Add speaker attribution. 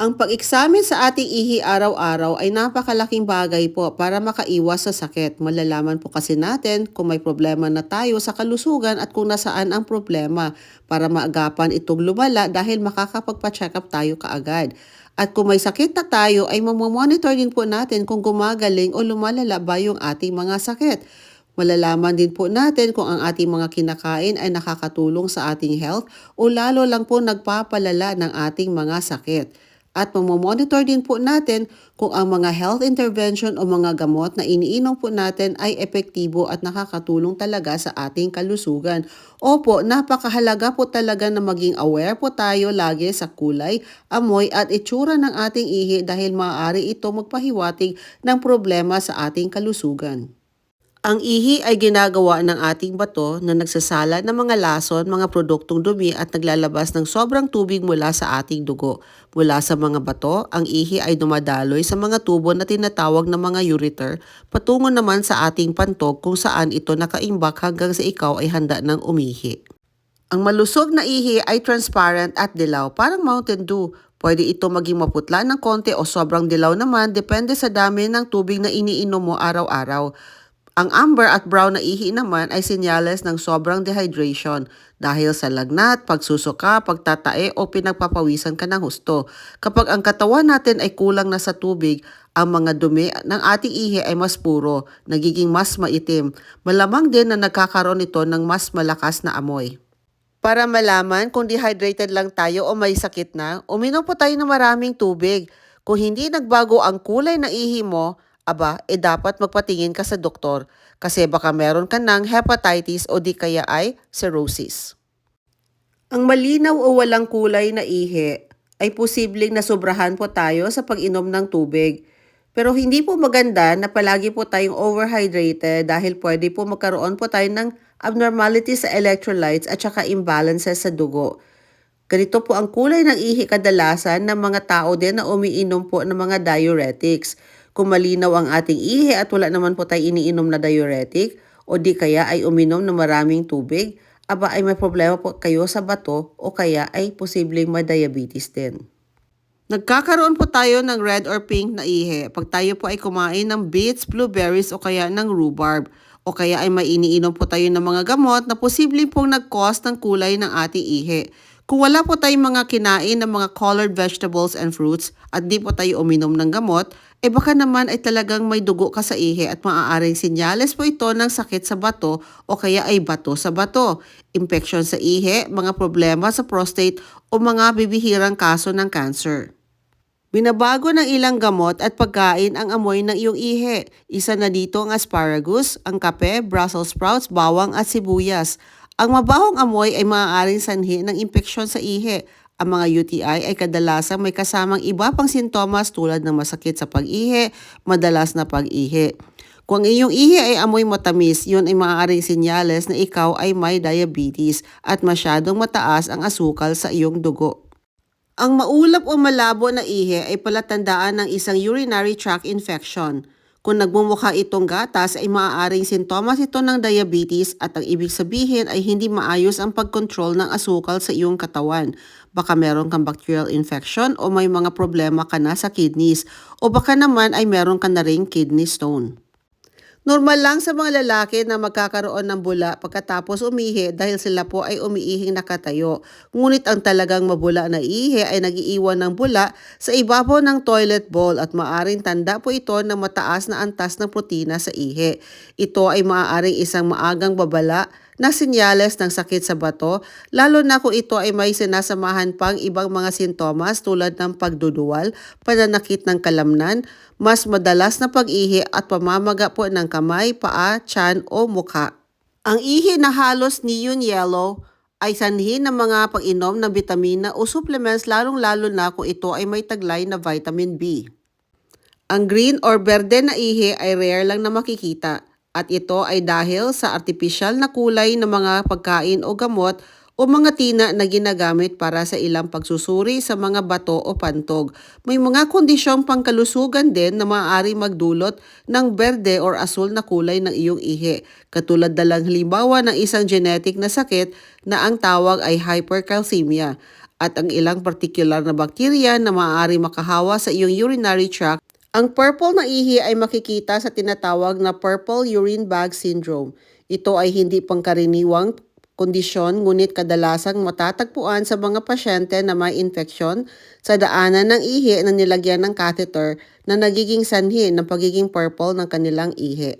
Speaker 1: Ang pag-eksamin sa ating ihi araw-araw ay napakalaking bagay po para makaiwas sa sakit. Malalaman po kasi natin kung may problema na tayo sa kalusugan at kung nasaan ang problema para maagapan itong lumala dahil makakapagpa-check up tayo kaagad. At kung may sakit na tayo ay mamamonitor din po natin kung gumagaling o lumalala ba yung ating mga sakit. Malalaman din po natin kung ang ating mga kinakain ay nakakatulong sa ating health o lalo lang po nagpapalala ng ating mga sakit. At mamomonitor din po natin kung ang mga health intervention o mga gamot na iniinom po natin ay epektibo at nakakatulong talaga sa ating kalusugan. Opo, napakahalaga po talaga na maging aware po tayo lagi sa kulay, amoy at itsura ng ating ihi dahil maaari ito magpahiwatig ng problema sa ating kalusugan. Ang ihi ay ginagawa ng ating bato na nagsasala ng mga lason, mga produktong dumi at naglalabas ng sobrang tubig mula sa ating dugo. Mula sa mga bato, ang ihi ay dumadaloy sa mga tubo na tinatawag na mga ureter, patungo naman sa ating pantog kung saan ito nakaimbak hanggang sa ikaw ay handa ng umihi. Ang malusog na ihi ay transparent at dilaw, parang Mountain Dew. Pwede ito maging maputla ng konti o sobrang dilaw naman depende sa dami ng tubig na iniinom mo araw-araw. Ang amber at brown na ihi naman ay senyales ng sobrang dehydration dahil sa lagnat, pagsusuka, pagtatae o pinagpapawisan ka ng husto. Kapag ang katawan natin ay kulang na sa tubig, ang mga dumi ng ating ihi ay mas puro, nagiging mas maitim. Malamang din na nagkakaroon ito ng mas malakas na amoy. Para malaman kung dehydrated lang tayo o may sakit na, uminom po tayo ng maraming tubig. Kung hindi nagbago ang kulay ng ihi mo, aba, eh dapat magpatingin ka sa doktor kasi baka meron ka ng hepatitis o di kaya ay cirrhosis. Ang malinaw o walang kulay na ihi ay posibleng nasobrahan po tayo sa pag-inom ng tubig. Pero hindi po maganda na palagi po tayong overhydrated dahil pwede po magkaroon po tayo ng abnormalities sa electrolytes at saka imbalances sa dugo. Ganito po ang kulay ng ihi kadalasan ng mga tao din na umiinom po ng mga diuretics. Kung malinaw ang ating ihi at wala naman po tayo iniinom na diuretic o di kaya ay uminom ng maraming tubig, aba ay may problema po kayo sa bato o kaya ay posibleng may diabetes din. Nagkakaroon po tayo ng red or pink na ihi pag tayo po ay kumain ng beets, blueberries o kaya ng rhubarb o kaya ay may iniinom po tayo ng mga gamot na posibleng pong nag-cause ng kulay ng ating ihi. Kung wala po tayong mga kinain ng mga colored vegetables and fruits at di po tayo uminom ng gamot, eh baka naman ay talagang may dugo ka sa ihi at maaaring sinyales po ito ng sakit sa bato o kaya ay bato sa bato, infection sa ihi, mga problema sa prostate o mga bibihirang kaso ng cancer. Binabago ng ilang gamot at pagkain ang amoy ng iyong ihi. Isa na dito ang asparagus, ang kape, Brussels sprouts, bawang at sibuyas. Ang mabahong amoy ay maaaring sanhi ng impeksyon sa ihi. Ang mga UTI ay kadalasang may kasamang iba pang sintomas tulad ng masakit sa pag-ihi, madalas na pag-ihi. Kung iyong ihi ay amoy matamis, yun ay maaaring sinyales na ikaw ay may diabetes at masyadong mataas ang asukal sa iyong dugo. Ang maulap o malabo na ihi ay palatandaan ng isang urinary tract infection. Kung nagmumukha itong gatas ay maaaring sintomas ito ng diabetes at ang ibig sabihin ay hindi maayos ang pagkontrol ng asukal sa iyong katawan. Baka meron kang bacterial infection o may mga problema ka na sa kidneys o baka naman ay meron ka na ring kidney stone. Normal lang sa mga lalaki na magkakaroon ng bula pagkatapos umihi dahil sila po ay umiihing nakatayo. Ngunit ang talagang mabula na ihi ay nagiiwan ng bula sa ibabaw ng toilet bowl at maaring tanda po ito ng mataas na antas ng protina sa ihi. Ito ay maaaring isang maagang babala na sinyales ng sakit sa bato, lalo na kung ito ay may sinasamahan pang ibang mga sintomas tulad ng pagduduwal, pananakit ng kalamnan, mas madalas na pag-ihi at pamamaga po ng kamay, paa, tiyan o mukha. Ang ihi na halos neon yellow ay sanhi ng mga pag-inom ng bitamina o supplements lalong-lalo na kung ito ay may taglay na vitamin B. Ang green or berde na ihi ay rare lang na makikita at ito ay dahil sa artipisyal na kulay ng mga pagkain o gamot o mga tina na ginagamit para sa ilang pagsusuri sa mga bato o pantog. May mga kondisyong pangkalusugan din na maaari magdulot ng berde or asul na kulay ng iyong ihi. Katulad na lang halimbawa ng isang genetic na sakit na ang tawag ay hypercalcemia. at ang ilang particular na bakterya na maaari makahawa sa iyong urinary tract. Ang purple na ihi ay makikita sa tinatawag na purple urine bag syndrome. Ito ay hindi pangkaraniwang kondisyon ngunit kadalasang matatagpuan sa mga pasyente na may infeksyon sa daanan ng ihi na nilagyan ng catheter na nagiging sanhi ng pagiging purple ng kanilang ihi.